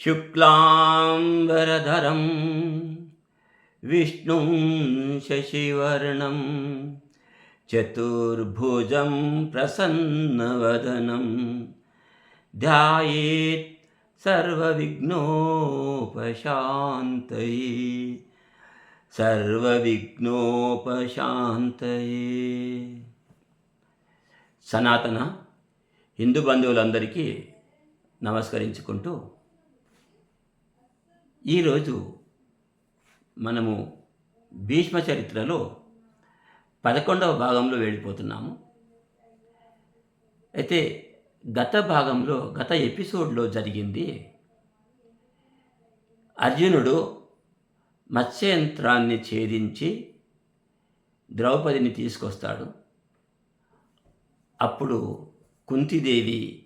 शुक्लाम्बरधरं विष्णुं शशिवर्णं चतुर्भुजं प्रसन्नवदनं ध्यायेत् सर्वविघ्नोपशान्तये సర్వవిఘ్నోపశాంతయే సనాతన హిందూ బంధువులందరికీ నమస్కరించుకుంటూ ఈరోజు మనము భీష్మ చరిత్రలో పదకొండవ భాగంలో వెళ్ళిపోతున్నాము. అయితే గత భాగంలో గత ఎపిసోడ్లో జరిగింది అర్జునుడు మత్స్యంత్రాన్ని ఛేదించి ద్రౌపదిని తీసుకొస్తాడు. అప్పుడు కుంతిదేవి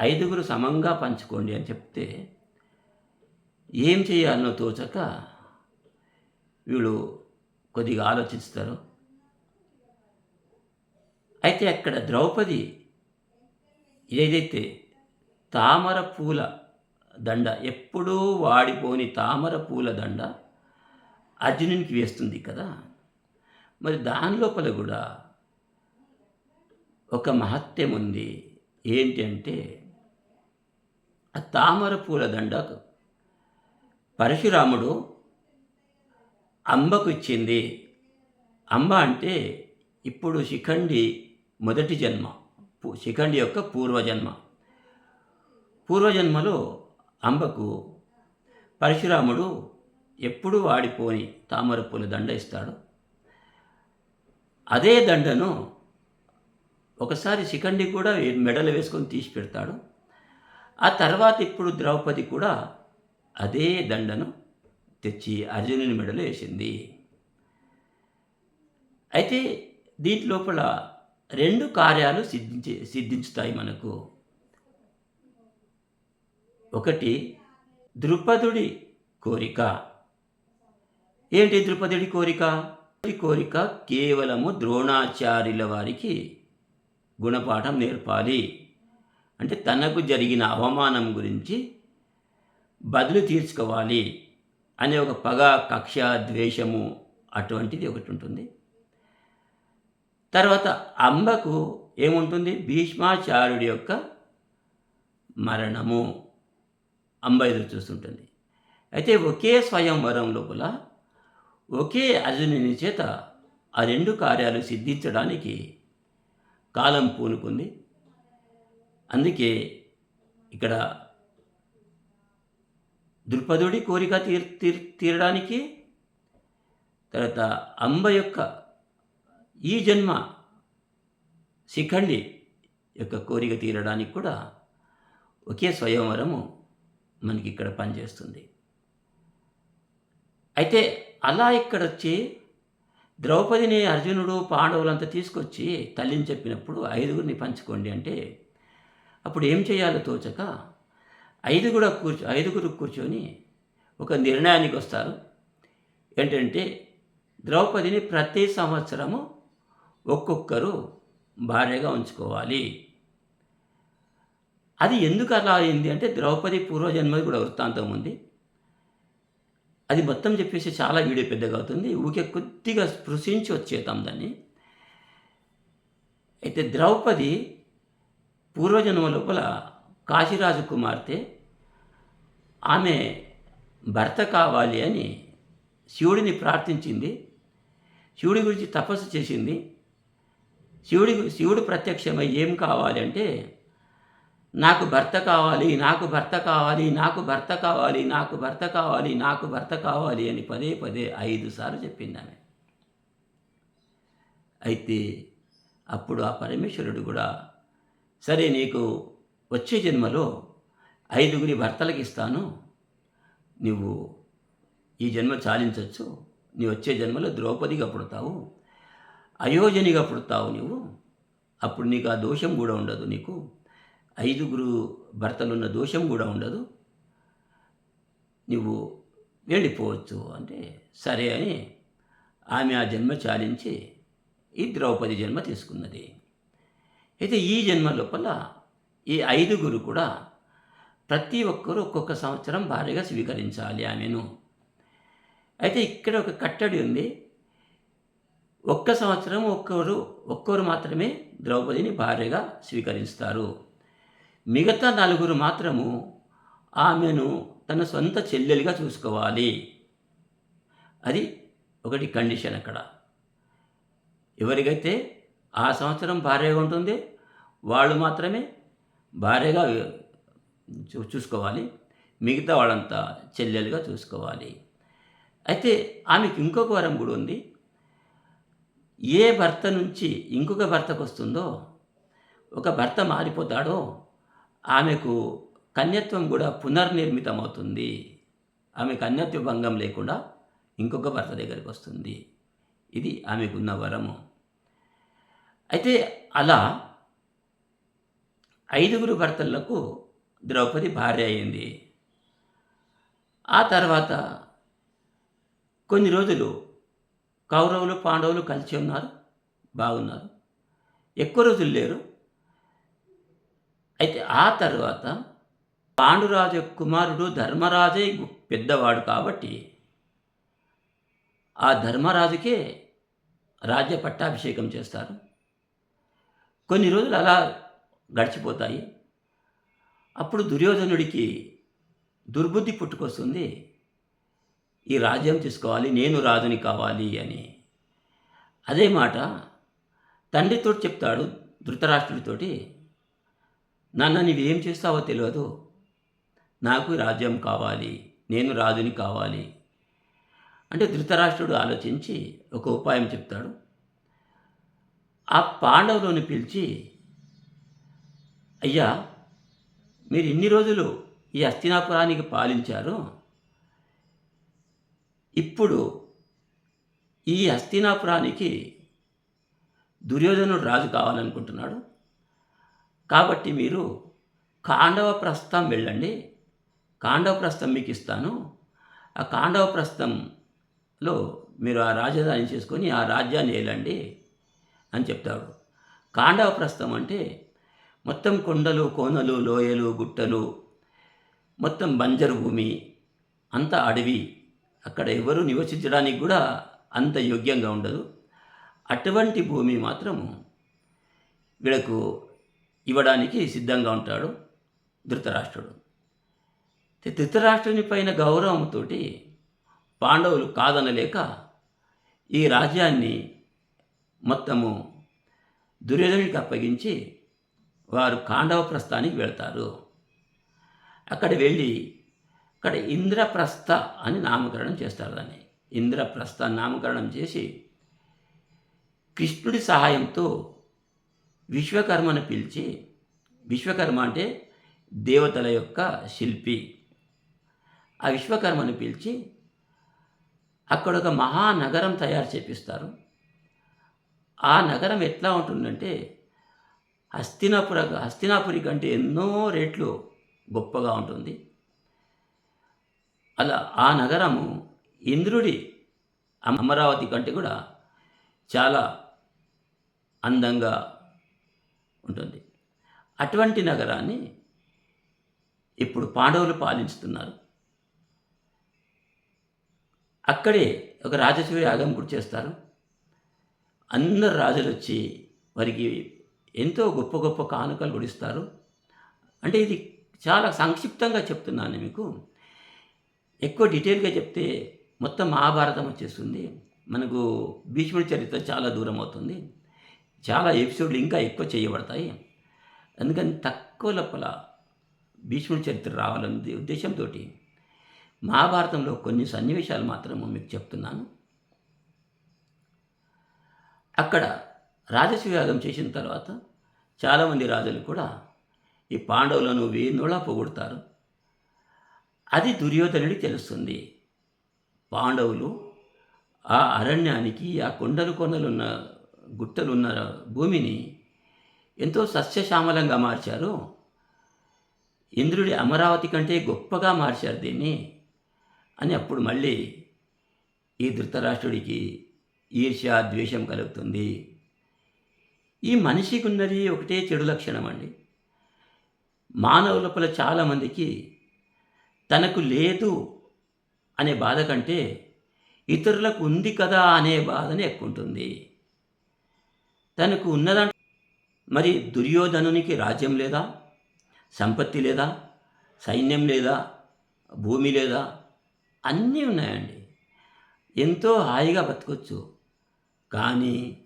ఐదుగురు సమంగా పంచుకోండి అని చెప్తే ఏం చేయాలనో తోచక వీళ్ళు కొద్దిగా ఆలోచిస్తారు. అయితే అక్కడ ద్రౌపది ఏదైతే తామర పూల దండ ఎప్పుడూ వాడిపోని తామర పూల దండ అర్జునునికి వేస్తుంది కదా. మరి దాని లోపల కూడా ఒక మహత్యం ఉంది. ఏంటి అంటే ఆ తామర పూల దండ పరశురాముడు అంబకు ఇచ్చింది అంబ అంటే ఇప్పుడు శిఖండి మొదటి జన్మ శిఖండి యొక్క పూర్వజన్మ. పూర్వజన్మలో అంబకు పరశురాముడు ఎప్పుడు వాడిపోని తామర పూల దండ ఇస్తాడు. అదే దండను ఒకసారి శిఖండి కూడా మెడలు వేసుకొని తీసి పెడతాడు. ఆ తర్వాత ఇప్పుడు ద్రౌపది కూడా అదే దండను తెచ్చి అర్జునుని మెడలో వేసింది. అయితే దీంట్ లోపల రెండు కార్యాలు సిద్ధించి సిద్ధించుతాయి మనకు. ఒకటి ద్రుపదుడి కోరిక. ఏంటి ద్రుపదుడి కోరిక? ఈ కోరిక కేవలము ద్రోణాచార్యుల వారికి గుణపాఠం నేర్పాలి. అంటే తనకు జరిగిన అవమానం గురించి బదులు తీర్చుకోవాలి అనే ఒక పగ కక్ష ద్వేషము అటువంటిది ఒకటి ఉంటుంది. తర్వాత అంబకు ఏముంటుంది? భీష్మాచార్యుడి యొక్క మరణము. అంబ ఎదురు చూస్తుంటుంది. అయితే ఒకే స్వయంవరం లోపల ఒకే అర్జునుని చేత ఆ రెండు కార్యాలు సిద్ధించడానికి కాలం పూనుకుంది. అందుకే ఇక్కడ ద్రుపదుడి కోరిక తీర్ తీర్ తీరడానికి తర్వాత అంబ యొక్క ఈ జన్మ శిఖండి యొక్క కోరిక తీరడానికి కూడా ఒకే స్వయంవరము మనకి ఇక్కడ పనిచేస్తుంది. అయితే అలా ఇక్కడ వచ్చి ద్రౌపదిని అర్జునుడు పాండవులంతా తీసుకొచ్చి తల్లిని చెప్పినప్పుడు ఐదుగురిని పంచుకోండి అంటే అప్పుడు ఏం చేయాలో తోచక ఐదుగురు కూర్చో ఐదుగురు కూర్చొని ఒక నిర్ణయానికి వస్తారు. ఏంటంటే ద్రౌపదిని ప్రతి సంవత్సరము ఒక్కొక్కరు భార్యగా ఉంచుకోవాలి. అది ఎందుకు అలా అయింది అంటే ద్రౌపది పూర్వజన్మది కూడా వృత్తాంతం ఉంది. అది మొత్తం చెప్పేసి చాలా వీడియో పెద్దగా అవుతుంది. ఊకే కొద్దిగా స్పృశించి వచ్చేద్దాం దాన్ని. అయితే ద్రౌపది పూర్వజన్మ లోపల కాశీరాజు కుమార్తె ఆమె భర్త కావాలి అని శివుడిని ప్రార్థించింది. శివుడి గురించి తపస్సు చేసింది. శివుడి శివుడు ప్రత్యక్షమై ఏం కావాలి అంటే నాకు భర్త కావాలి నాకు భర్త కావాలి నాకు భర్త కావాలి నాకు భర్త కావాలి నాకు భర్త కావాలి అని పదే పదే ఐదు సార్లు చెప్పింది ఆమె. అయితే అప్పుడు ఆ పరమేశ్వరుడు కూడా సరే నీకు వచ్చే జన్మలో ఐదుగురి భర్తలకు ఇస్తాను. నువ్వు ఈ జన్మ చాలించవచ్చు నీ వచ్చే జన్మలో ద్రౌపదిగా పుడతావు. అయోజనిగా పుడతావు నువ్వు. అప్పుడు నీకు ఆ దోషం కూడా ఉండదు నీకు. ఐదుగురు భర్తలున్న దోషం కూడా ఉండదు. నువ్వు వెళ్ళిపోవచ్చు అంటే సరే అని ఆమె ఆ జన్మ చాలించి ఈ ద్రౌపది జన్మ తీసుకున్నది. అయితే ఈ జన్మ లోపల ఈ ఐదుగురు కూడా ప్రతి ఒక్కరూ ఒక్కొక్క సంవత్సరం భార్యగా స్వీకరించాలి ఆమెను అయితే ఇక్కడ ఒక కట్టడి ఉంది. ఒక్క సంవత్సరం ఒక్కరు ఒక్కరు మాత్రమే ద్రౌపదిని భార్యగా స్వీకరిస్తారు. మిగతా నలుగురు మాత్రము ఆమెను తన సొంత చెల్లెలుగా చూసుకోవాలి. అది ఒకటి కండిషన్ అక్కడ. ఎవరికైతే ఆ సంవత్సరం భార్యగా ఉంటుంది వాళ్ళు మాత్రమే భార్యగా చూసుకోవాలి. మిగతా వాళ్ళంతా చెల్లెలుగా చూసుకోవాలి. అయితే ఆమెకి ఇంకొక వరం కూడా ఉంది. ఏ భర్త నుంచి ఇంకొక భర్తకు వస్తుందో ఒక భర్త మారిపోతాడో ఆమెకు కన్యత్వం కూడా పునర్నిర్మితం అవుతుంది ఆమె కన్యత్వ భంగం లేకుండా ఇంకొక భర్త దగ్గరికి వస్తుంది. ఇది ఆమెకున్న వరము. అయితే అలా ఐదుగురు భర్తలకు ద్రౌపది భార్య అయింది. ఆ తర్వాత కొన్ని రోజులు కౌరవులు పాండవులు కలిసి ఉన్నారు బాగున్నారు. ఎక్కువ రోజులు లేరు. అయితే ఆ తర్వాత పాండురాజు కుమారుడు ధర్మరాజే పెద్దవాడు కాబట్టి ఆ ధర్మరాజుకే రాజ్య పట్టాభిషేకం చేస్తారు. కొన్ని రోజులు అలా గడిచిపోతాయి. అప్పుడు దుర్యోధనుడికి దుర్బుద్ధి పుట్టుకొస్తుంది. ఈ రాజ్యం తీసుకోవాలి నేను రాజుని కావాలి అని. అదే మాట తండ్రితో చెప్తాడు ధృతరాష్ట్రుడితోటి. నాన్న నీవేం చేస్తావో తెలియదు. నాకు రాజ్యం కావాలి నేను రాజుని కావాలి అంటే ధృతరాష్ట్రుడు ఆలోచించి ఒక ఉపాయం చెప్తాడు. ఆ పాండవులను పిలిచి అయ్యా మీరు ఇన్ని రోజులు ఈ హస్తినాపురానికి పాలించారు ఇప్పుడు ఈ హస్తినాపురానికి దుర్యోధనుడు రాజు కావాలనుకుంటున్నాడు. కాబట్టి మీరు కాండవ ప్రస్థం వెళ్ళండి. కాండవ ప్రస్థం మీకు ఇస్తాను. ఆ కాండవ ప్రస్థంలో మీరు ఆ రాజధాని చేసుకొని ఆ రాజ్యాన్ని వెళ్ళండి అని చెప్తాడు. కాండవ ప్రస్థం అంటే మొత్తం కొండలు కోనలు లోయలు గుట్టలు మొత్తం బంజరు భూమి అంత అడవి. అక్కడ ఎవరు నివసించడానికి కూడా అంత యోగ్యంగా ఉండదు. అటువంటి భూమి మాత్రము వీళ్ళకు ఇవ్వడానికి సిద్ధంగా ఉంటాడు ధృతరాష్ట్రుడు. ధృతరాష్ట్రుని పైన గౌరవంతో పాండవులు కాదనలేక ఈ రాజ్యాన్ని మొత్తము దుర్యోధనుడికి అప్పగించి వారు కాండవ ప్రస్థానికి వెళ్తారు. అక్కడ వెళ్ళి అక్కడ ఇంద్రప్రస్థ అని నామకరణం చేస్తారు దాన్ని. ఇంద్రప్రస్థ నామకరణం చేసి కృష్ణుడి సహాయంతో విశ్వకర్మను పిలిచి విశ్వకర్మ అంటే దేవతల యొక్క శిల్పి. ఆ విశ్వకర్మను పిలిచి అక్కడ ఒక మహానగరం తయారు చేపిస్తారు. ఆ నగరం ఎట్లా ఉంటుందంటే హస్తినాపుర హస్తినాపురి కంటే ఎన్నో రేట్లు గొప్పగా ఉంటుంది. అలా ఆ నగరము ఇంద్రుడి అమరావతి కంటే కూడా చాలా అందంగా ఉంటుంది. అటువంటి నగరాన్ని ఇప్పుడు పాండవులు పాలించుతున్నారు. అక్కడే ఒక రాజసూయ యాగం కూడా చేస్తారు. అందరు రాజులు వచ్చి వారికి ఎంతో గొప్ప గొప్ప కానుకలు గుడిస్తారు అంటే ఇది చాలా సంక్షిప్తంగా చెప్తున్నాను మీకు. ఎక్కువ డీటెయిల్గా చెప్తే మొత్తం మహాభారతం వచ్చేస్తుంది. మనకు భీష్ముడి చరిత్ర చాలా దూరం అవుతుంది. చాలా ఎపిసోడ్లు ఇంకా ఎక్కువ చేయబడతాయి. అందుకని తక్కువ లోపల భీష్ముడి చరిత్ర రావాలనే ఉద్దేశంతో మహాభారతంలో కొన్ని సన్నివేశాలు మాత్రము మీకు చెప్తున్నాను. అక్కడ రాజసూయాగం చేసిన తర్వాత చాలామంది రాజులు కూడా ఈ పాండవులను వేణులా పొగుడతారు. అది దుర్యోధనుడికి తెలుస్తుంది. పాండవులు ఆ అరణ్యానికి ఆ కొండలు కొండలున్న గుట్టలున్న భూమిని ఎంతో సస్యశ్యామలంగా మార్చారు. ఇంద్రుడి అమరావతి కంటే గొప్పగా మార్చారు దీన్ని అని అప్పుడు మళ్ళీ ఈ ధృతరాష్ట్రుడికి ఈర్ష్య ద్వేషం కలుగుతుంది. ఈ మనిషికి ఉన్నది ఒకటే చెడు లక్షణం అండి మానవ లోపల చాలామందికి తనకు లేదు అనే బాధ కంటే ఇతరులకు ఉంది కదా అనే బాధనే ఎక్కువ ఉంటుంది తనకు ఉన్నదంటే మరి దుర్యోధనునికి రాజ్యం లేదా? సంపత్తి లేదా? సైన్యం లేదా? భూమి లేదా? అన్నీ ఉన్నాయండి. ఎంతో హాయిగా బతకొచ్చు. కానీ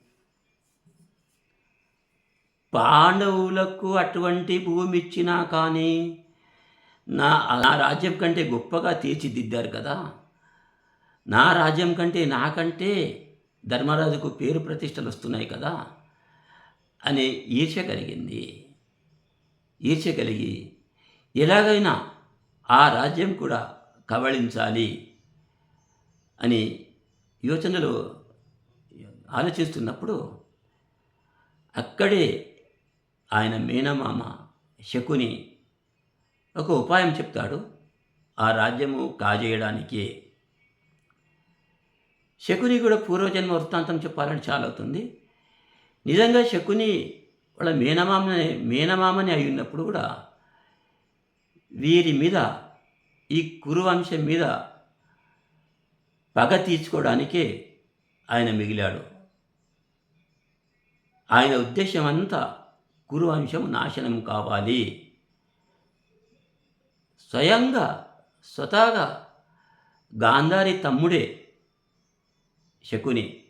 పాండవులకు అటువంటి భూమి ఇచ్చినా కానీ నా నా రాజ్యం కంటే గొప్పగా తీర్చిదిద్దారు కదా. నా రాజ్యం కంటే నాకంటే ధర్మరాజుకు పేరు ప్రతిష్టలు వస్తున్నాయి కదా అనే ఈర్ష్య కలిగింది. ఈర్ష్య కలిగి ఎలాగైనా ఆ రాజ్యం కూడా కబళించాలి అని యోచనలో ఆలోచిస్తున్నప్పుడు అక్కడే ఆయన మేనమామ శకుని ఒక ఉపాయం చెప్తాడు. ఆ రాజ్యము కాజేయడానికి. శకుని కూడా పూర్వజన్మ వృత్తాంతం చెప్పాలని చాలా అవుతుంది. నిజంగా శకుని వాళ్ళ మేనమామని మేనమామని అయి ఉన్నప్పుడు కూడా వీరి మీద ఈ కురువంశం మీద పగ తీర్చుకోవడానికే ఆయన మిగిలాడు. ఆయన ఉద్దేశం అంతా కురువంశం నాశనం కావాలి. స్వయంగా స్వతహాగా గాంధారి తమ్ముడే శకుని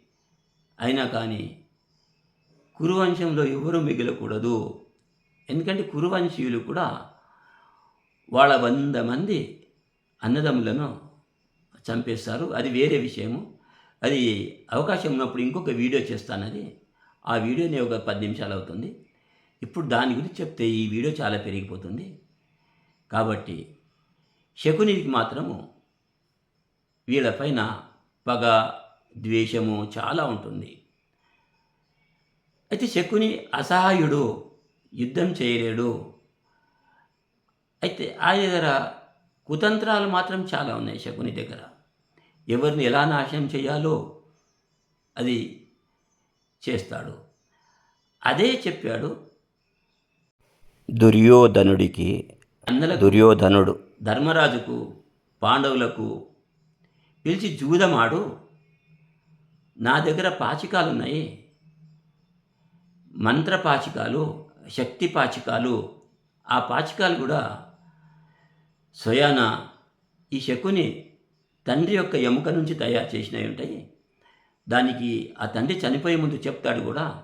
అయినా కానీ కురువంశంలో ఎవరూ మిగలకూడదు. ఎందుకంటే కురువంశీయులు కూడా వాళ్ళ వంద మంది అన్నదమ్ములను చంపేస్తారు. అది వేరే విషయము. అది అవకాశం ఉన్నప్పుడు ఇంకొక వీడియో చేస్తానది ఆ వీడియోని ఒక పది నిమిషాలు అవుతుంది. ఇప్పుడు దాని గురించి చెప్తే ఈ వీడియో చాలా పెరిగిపోతుంది. కాబట్టి శకునికి మాత్రము వీళ్ళపైన పగ ద్వేషము చాలా ఉంటుంది. అయితే శకుని అసహాయుడు యుద్ధం చేయలేడు. అయితే ఆయన దగ్గర కుతంత్రాలు మాత్రం చాలా ఉన్నాయి శకుని దగ్గర. ఎవరిని ఎలా నాశనం చేయాలో అది చేస్తాడు. అదే చెప్పాడు దుర్యోధనుడికి అన్నల దుర్యోధనుడు. ధర్మరాజుకు పాండవులకు పిలిచి జూదమాడు నా దగ్గర పాచికాలు ఉన్నాయి మంత్ర పాచికాలు శక్తి పాచికాలు ఆ పాచికాలు కూడా స్వయాన ఈ శకుని తండ్రి యొక్క ఎముక నుంచి తయారు చేసినవి ఉంటాయి. దానికి ఆ తండ్రి చనిపోయే ముందు చెప్తాడు కూడా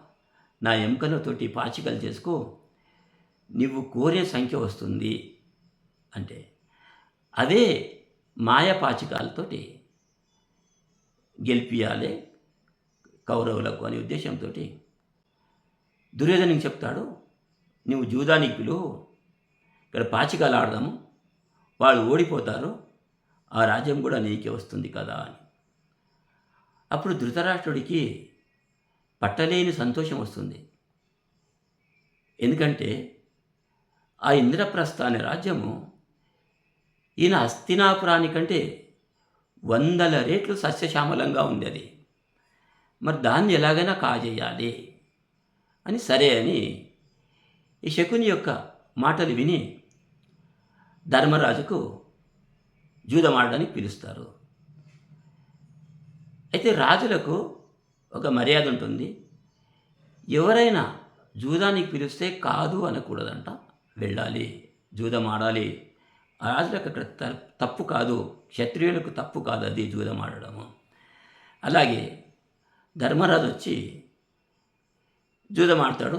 నా ఎముకలతోటి పాచికలు చేసుకో నువ్వు కోరే సంఖ్య వస్తుంది అంటే అదే మాయపాచికాలతోటి గెలిపియాలి కౌరవులకు అనే ఉద్దేశంతో దుర్యోధనికి చెప్తాడు నువ్వు జూదానికి పిలువు. ఇక్కడ పాచికాలు ఆడదాము. వాళ్ళు ఓడిపోతారు. ఆ రాజ్యం కూడా నీకే వస్తుంది కదా అని. అప్పుడు ధృతరాష్ట్రుడికి పట్టలేని సంతోషం వస్తుంది. ఎందుకంటే ఆ ఇంద్రప్రస్థ అనే రాజ్యము ఈయన హస్తినాపురానికంటే వందల రేట్లు సస్యశ్యామలంగా ఉంది అది. మరి దాన్ని ఎలాగైనా కాజేయాలి అని సరే అని ఈ శకుని యొక్క మాటలు విని ధర్మరాజుకు జూదమాడడానికి పిలుస్తారు. అయితే రాజులకు ఒక మర్యాద ఉంటుంది. ఎవరైనా జూదానికి పిలిస్తే కాదు అనకూడదంట. వెళ్ళాలి జూదం ఆడాలి రాజులకు అక్కడ తప్పు కాదు క్షత్రియులకు తప్పు కాదు అది జూదం ఆడడము అలాగే ధర్మరాజు వచ్చి జూదం ఆడతాడు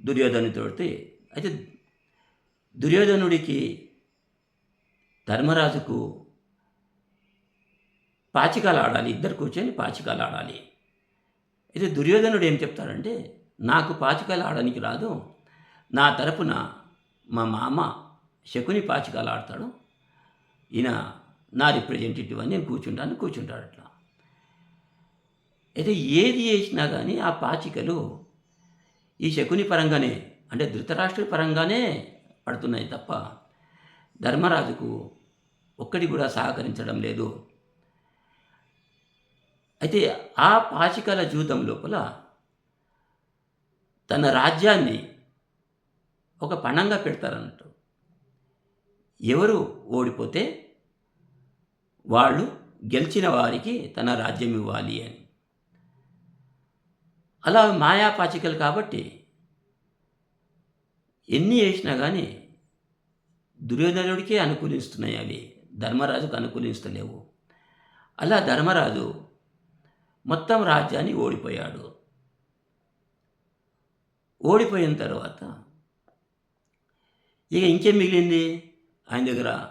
దుర్యోధనుడితోటి అయితే దుర్యోధనుడికి ధర్మరాజుకు పాచికాలు ఆడాలి ఇద్దరు కూర్చొని పాచికాలు ఆడాలి. అయితే దుర్యోధనుడు ఏం చెప్తాడంటే నాకు పాచికాలు ఆడడానికి రాదు నా తరపున మా మామ శకుని పాచికాలు ఆడతాడు. ఈయన నా రిప్రజెంటేటివ్ అని నేను కూర్చుంటాను కూర్చుంటాడు అట్లా. అయితే ఏది చేసినా కానీ ఆ పాచికలు ఈ శకుని పరంగానే అంటే ధృతరాష్ట్ర పరంగానే పడుతున్నాయి తప్ప ధర్మరాజుకు ఒక్కటి కూడా సహకరించడం లేదు. అయితే ఆ పాచికల జూతం లోపల తన రాజ్యాన్ని ఒక పణంగా పెడతారన్నట్టు. ఎవరు ఓడిపోతే వాళ్ళు గెలిచిన వారికి తన రాజ్యం ఇవ్వాలి అని. అలా మాయాపాచికలు కాబట్టి ఎన్ని చేసినా కానీ దుర్యోధనుడికే అనుకూలిస్తున్నాయి అవి. ధర్మరాజుకు అనుకూలిస్తలేవు. అలా ధర్మరాజు మొత్తం రాజ్యాన్ని ఓడిపోయాడు. ఓడిపోయిన తర్వాత ఇక ఇంకేం మిగిలింది? ఆయన దగ్గర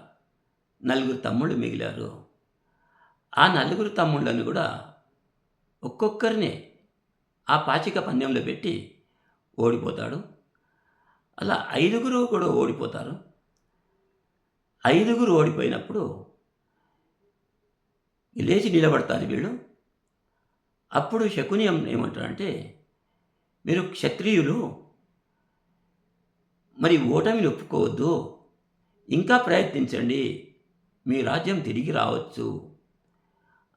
నలుగురు తమ్ముళ్ళు మిగిలారు. ఆ నలుగురు తమ్ముళ్ళని కూడా ఒక్కొక్కరిని ఆ పాచిక పందెంలో పెట్టి ఓడిపోతాడు. అలా ఐదుగురు కూడా ఓడిపోతారు. ఐదుగురు ఓడిపోయినప్పుడు లేచి నిలబడతారు వీళ్ళు. అప్పుడు శకుని ఏమంటారంటే మీరు క్షత్రియులు మరి ఓటమిని ఒప్పుకోవద్దు. ఇంకా ప్రయత్నించండి. మీ రాజ్యం తిరిగి రావచ్చు.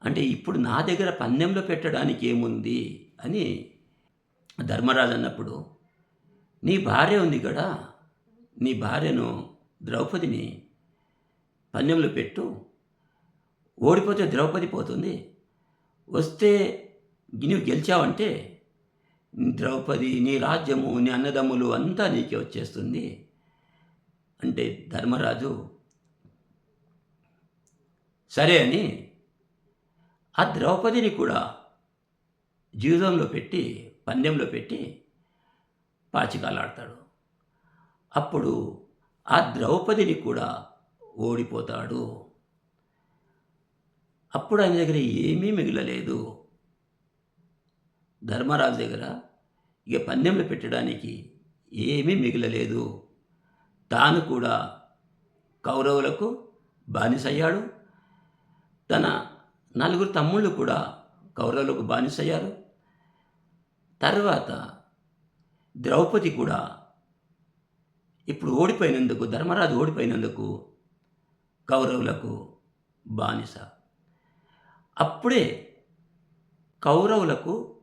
అంటే ఇప్పుడు నా దగ్గర పందెంలో పెట్టడానికి ఏముంది అని ధర్మరాజు అన్నప్పుడు నీ భార్య ఉంది కదా నీ భార్యను ద్రౌపదిని పందెంలో పెట్టు. ఓడిపోతే ద్రౌపది పోతుంది. వస్తే నువ్వు గెలిచావంటే ద్రౌపది నీ రాజ్యము నీ అన్నదమ్ములు అంతా నీకే వచ్చేస్తుంది. అంటే ధర్మరాజు సరే అని ఆ ద్రౌపదిని కూడా జీవితంలో పెట్టి పందెంలో పెట్టి పాచికాలాడతాడు. అప్పుడు ఆ ద్రౌపదిని కూడా ఓడిపోతాడు. అప్పుడు ఆయన దగ్గర ఏమీ మిగలలేదు. ధర్మరాజు దగ్గర ఇక పందెంలో పెట్టడానికి ఏమీ మిగలలేదు. తాను కూడా కౌరవులకు బానిసయ్యాడు. తన నలుగురు తమ్ముళ్ళు కూడా కౌరవులకు బానిసయ్యారు. తర్వాత ద్రౌపది కూడా ఇప్పుడు ఓడిపోయినందుకు ధర్మరాజు ఓడిపోయినందుకు కౌరవులకు బానిస. అప్పుడే కౌరవులకు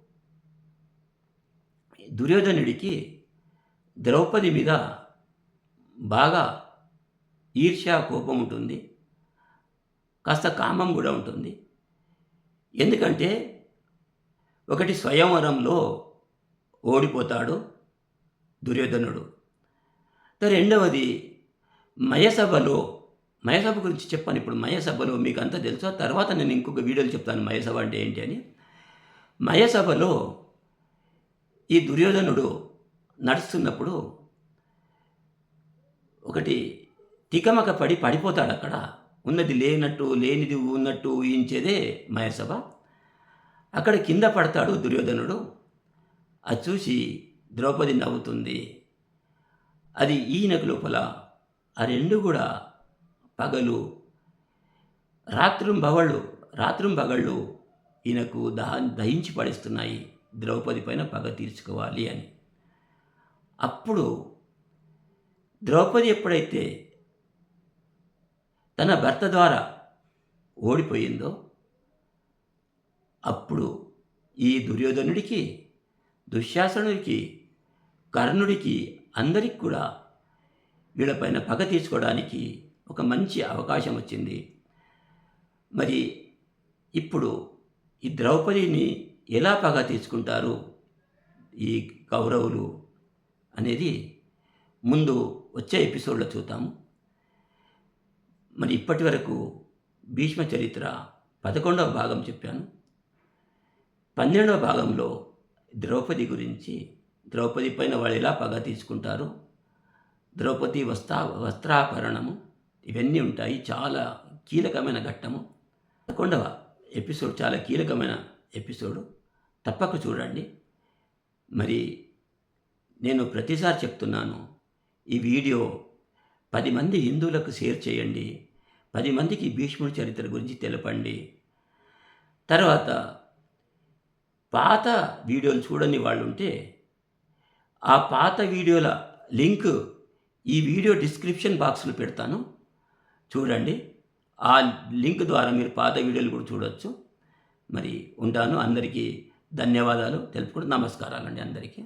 దుర్యోధనుడికి ద్రౌపది మీద బాగా ఈర్ష్యా కోపం ఉంటుంది. కాస్త కామం కూడా ఉంటుంది. ఎందుకంటే ఒకటి స్వయంవరంలో ఓడిపోతాడు దుర్యోధనుడు. రెండవది మయసభలో మయసభ గురించి చెప్పాను ఇప్పుడు. మయసభలో మీకు అంతా తెలుసు? తర్వాత నేను ఇంకొక వీడియోలు చెప్తాను. మయసభ అంటే ఏంటి అని? మయసభలో ఈ దుర్యోధనుడు నడుస్తున్నప్పుడు ఒకటి తికమక పడి పడిపోతాడు అక్కడ. ఉన్నది లేనట్టు లేనిది ఉన్నట్టు ఊహించేదే మయసభ అక్కడ కింద పడతాడు దుర్యోధనుడు. అది చూసి ద్రౌపది నవ్వుతుంది. అది ఈయనకు లోపల. ఆ రెండు కూడా పగలు. రాత్రుం బవళ్ళు రాత్రుం పగళ్ళు ఈయనకు దహ దహించి పడేస్తున్నాయి. ద్రౌపది పైన పగ తీర్చుకోవాలి అని. అప్పుడు ద్రౌపది ఎప్పుడైతే తన భర్త ద్వారా ఓడిపోయిందో అప్పుడు ఈ దుర్యోధనుడికి దుశ్శాసనుడికి కర్ణుడికి అందరికి కూడా వీళ్ళపైన పగ తీర్చుకోవడానికి ఒక మంచి అవకాశం వచ్చింది. మరి ఇప్పుడు ఈ ద్రౌపదిని ఎలా పగ తీసుకుంటారు ఈ కౌరవులు అనేది ముందు వచ్చే ఎపిసోడ్లో చూద్దాము. మరి ఇప్పటి వరకు భీష్మ చరిత్ర పదకొండవ భాగం చెప్పాను. పన్నెండవ భాగంలో ద్రౌపది గురించి ద్రౌపది పైన వాళ్ళు ఎలా పగ తీసుకుంటారు ద్రౌపది వస్త్రా వస్త్రాభరణము ఇవన్నీ ఉంటాయి చాలా కీలకమైన ఘట్టము. పదకొండవ ఎపిసోడ్ చాలా కీలకమైన ఎపిసోడ్. తప్పక చూడండి. మరి నేను ప్రతిసారి చెప్తున్నాను ఈ వీడియో పది మంది హిందువులకు షేర్ చేయండి. పది మందికి భీష్ముడి చరిత్ర గురించి తెలపండి. తర్వాత పాత వీడియోలు చూడని వాళ్ళు ఉంటే ఆ పాత వీడియోల లింక్ ఈ వీడియో డిస్క్రిప్షన్ బాక్స్లో పెడతాను. చూడండి. ఆ లింక్ ద్వారా మీరు పాత వీడియోలు కూడా చూడవచ్చు మరి ఉంటాను. అందరికీ ధన్యవాదాలు. తెలుపుకుంటూ నమస్కారాలండి అందరికీ.